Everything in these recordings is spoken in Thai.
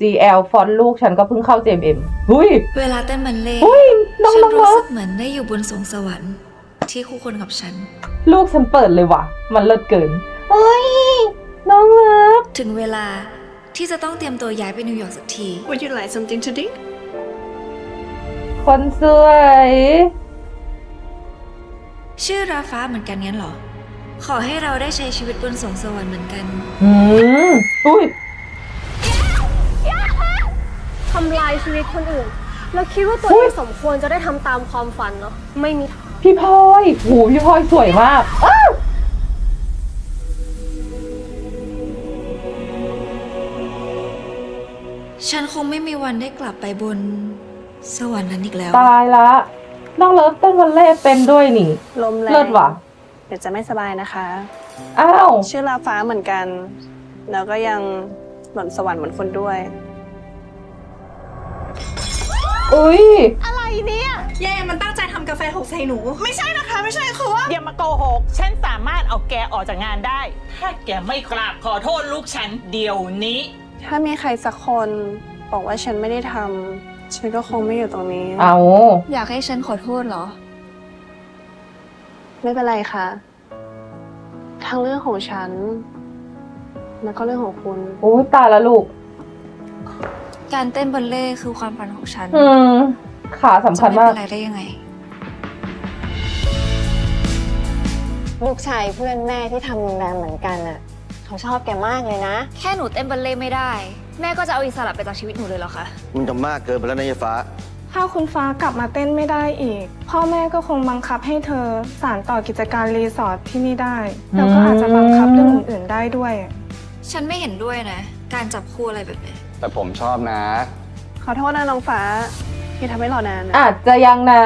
GL ฟอนต์ลูกฉันก็เพิ่งเข้า JMM หุยเวลาเต้นบัลเล่ต์หุยน้องฉันน้องรู้เลิสึฟกเหมือนได้อยู่บนสวงสวรรค์ที่คู่ควรกับฉัน ลูกฉันเปิดเลยว่ะ มันเลิศเกินเฮ้ยน้องเลิฟถึงเวลาที่จะต้องเตรียมตัวย้ายไปนิวยอร์กสักที Would you like something to drink? คนสวย ชื่อราฟ้าเหมือนกันงั้นเหรอ ขอให้เราได้ใช้ชีวิตบนสวงสวรรค์เหมือนกัน อืมอุ้ย ทำลายชีวิตคนอื่น แล้วคิดว่าตัวอุ๊เอยงสมควรจะได้ทำตามความฝันเหรอไม่มีทางพี่พลอยโหพี่พลอยสวยมากอ้าวฉันคงไม่มีวันได้กลับไปบน สวรรค์นั้นอีกแล้ว ตายละน้องเลิฟเต้นวันเล่เป็นด้วยนี่ ลมแรงเลิศว่ะเดี๋ยวจะไม่สบายนะคะ อ้าว ชื่อลาฟ้าเหมือนกัน แล้วก็ยังหล่นสวรรค์เหมือนคนด้วย อุ้ยแย่มันตั้งใจทำกาแฟหกใส่หนู ไม่ใช่นะคะ ไม่ใช่คือว่าอย่ามาโกหก ฉันสามารถเอาแกออกจากงานได้ ถ้าแกไม่กราบขอโทษลูกฉันเดี๋ยวนี้ ถ้ามีใครสักคนบอกว่าฉันไม่ได้ทำฉันก็คงไม่อยู่ตรงนี้ เอาอยากให้ฉันขอโทษเหรอ ไม่เป็นไรค่ะ ทั้งเรื่องของฉัน แล้วก็เรื่องของคุณโอ้ยตายละลูก การเต้นบัลเล่ต์คือความฝันของฉันอืมขาสำคัจะญไม่มากเป็นไรได้ยังไง ลูกชายเพื่อนแม่ที่ทำโรงแรมเหมือนกันอะ เขาชอบแกมากเลยนะ แค่หนูเต้นบัลเล่ต์ไม่ได้ แม่ก็จะเอาอิสระไปจากชีวิตหนูเลยเหรอคะมันจะมากเกินไปแล้วนะยายฟ้า ถ้าคุณฟ้ากลับมาเต้นไม่ได้อีก พ่อแม่ก็คงบังคับให้เธอสานต่อกิจการรีสอร์ทที่นี่ได้ แล้วก็อาจจะบังคับเรื่องอื่นๆได้ด้วย ฉันไม่เห็นด้วยนะ การจับคู่อะไรแบบนี้แต่ผมชอบนะ ขอโทษนะน้องฟ้า ที่ทำให้รอนานนะอาจจะยังนะ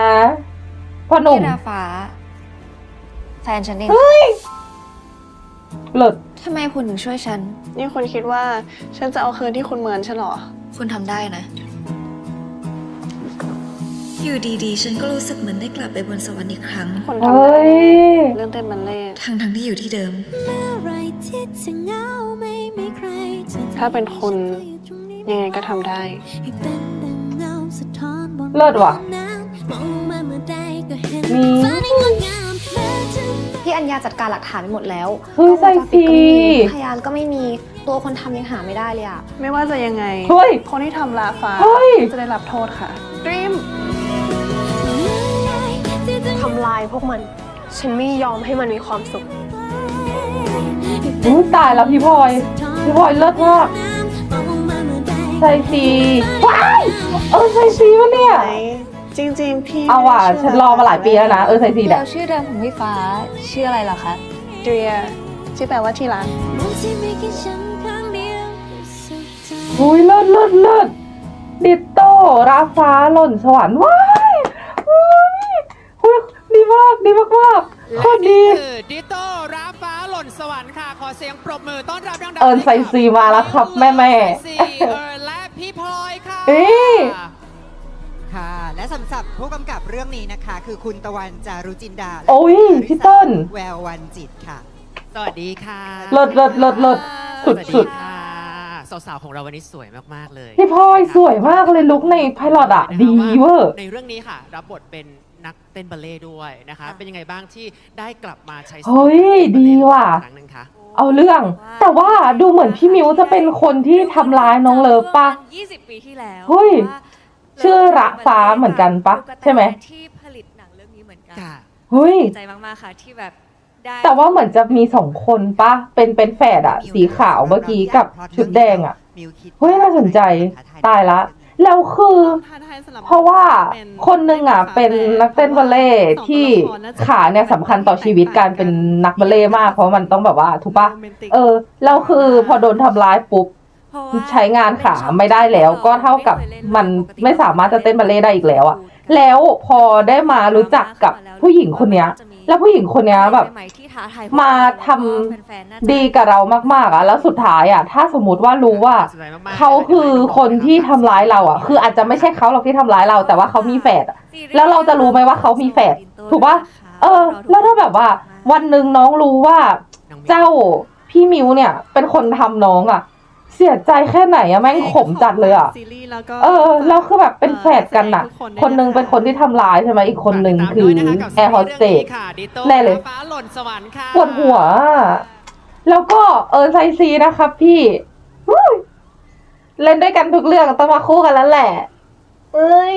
พ่อหนุ่มพี่ดาฟ้า แฟนฉันเองเลิศทำไมคุณถึงช่วยฉัน นี่คุณคิดว่าฉันจะเอาคืนที่คุณเหมือนฉันเหรอ คุณทำได้นะ อยู่ดีๆ ฉันก็รู้สึกเหมือนได้กลับไปบนสวรรค์อีกครั้งคนเฮทำได้้ย เรื่องเต้นบัลเล่ต์ทั้งทั้งๆที่อยู่ที่เดิม ถ้าเป็นคุณยังไงก็ทำได้ เลิศว่ะ มีพี่อัญญาจัดการหลักฐานไปหมดแล้วเฮ้ยใส่สีพยานก็ไม่มีตัวคนทำยังหาไม่ได้เลยอะไม่ว่าจะยังไง เฮ้ยคนที่ทำลาฟ้าเฮ้ย จะได้รับโทษค่ะดรีม ทำลายพวกมัน ฉันไม่ยอมให้มันมีความสุข อุ้ยตายแล้วพี่พลอยพี่ พลอยเลิศมากใส่สีว้ายเออใส่สีวะเนี่ยไหนจริงๆพี่เอาว่ะไม่ได้ฉันรอมาหลายปีแล้วนะ เออใส่สีเนี่ยแล้วชื่อเดิมของพี่ฟ้าชื่ออะไรเหรอคะ เดียที่แปลว่าที่รักอุ้ยเลิศเลิศเลิศดิตโต้ราฟ้าหล่นสวรรค์ว้ายอุ้ยอุ้ยดีมากดีมากมากโคตรดีคือดิโต้ราฟ้าหล่น สวรรค์ค่ะ ขอเสียงปรบมือต้อนรับดังๆเอิญใส่สีมาแล้วครับแม่แม่ใส่สีเอิญและพี่พลอยค่ะเอ้ยค่ะ และสำหรับผู้กำกับเรื่องนี้นะคะ คือคุณตะวันจารุจินดาและโอ้ยคุณพี่ต้น แวววันจิตค่ะ สวัสดีค่ะเลิศเลิศเลิศเลิศสุดสวัสสุดีดค่ะสาวๆของเราวันนี้สวยมากๆเลย พี่พลอยสวยมากเลยลุกในไพลอตอะดีเวอร์ในเรื่องนี้ค่ะ รับบทเป็น นักเต้นบัลเล่ต์ด้วยนะคะเป็นยังไงบ้างที่ได้กลับมาใช้เฮ้ยดีว่ะ ครั้งหนึ่งคะเอาเรื่อง แต่ว่าดูเหมือนพี่มิวจะเป็นคนที่ทำร้ายน้องเลิฟปะ 20 ปีที่แล้วเฮ้ยชื่อระฟ้าเหมือนกันปะใช่ไหม ที่ผลิตหนังเรื่องนี้เหมือนกันค่ะ เฮ้ย ดีใจมากๆค่ะที่แบบได้แต่ว่าเหมือนจะมีสองคนปะเป็นเป็นแฝดอะสีขาวเมื่อกี้กับชุดแดงอะ มิวคิดเฮ้ยน่าสนใจตายละ แล้วคือ เพราะว่าคนหนึ่งอะเป็นนักเต้นบัลเล่ต์ที่ขาเนี่ยสำคัญต่อชีวิตการเป็นนักบัลเล่ต์มาก เพราะมันต้องแบบว่าถูกปะเออแล้วคือพอโดนทำร้ายปุ๊บเพราะว่าใช้งานขาไม่ได้แล้ว ก็เท่ากับมันไม่สามารถจะเต้นบัลเล่ต์ได้อีกแล้วอะแล้วพอได้มารู้จักกับผู้หญิงคนเนี้ย แล้วผู้หญิงคนเนี้ยแบบที่ท้าทายมาทำดีกับเรามากๆอะแล้วสุดท้ายอะถ้าสมมติว่ารู้ว่าสวยมกๆเขาคือคนที่ทำร้ายเราอะ คืออาจจะไม่ใช่เขาหรอกที่ทำร้ายเรา แต่ว่าเขามีแฝดอะ แล้วเราจะรู้ไหมว่าเขามีแฝดถูกปะ เออ แล้วถ้าแบบว่า วันหนึ่งน้องรู้ว่าน้องมิวเจ้าพี่มิวเนี่ย เป็นคนทำน้องอะเสียใจแค่ไหนอะแม่งขมจัดเลยอะซีรีส์แล้วก็เออแล้วคือแบบเป็นแฝดกันอะทุกคนหนึงเป็นคนที่ทำร้ายใช่ไหมอีกคนหนึ่งตามคืด้อวยนะคะกับแอร์โฮสเตซีรีสค่ะดิโต้แน่เลยฟ้าหล่นสวรรค์ค่ะปวดหัวอะแล้วก็เออไซซีนะครับพี่วู้ยเล่นด้วยกันทุกเรื่องต้องมาคู่กันแล้วแหละ เอ้ย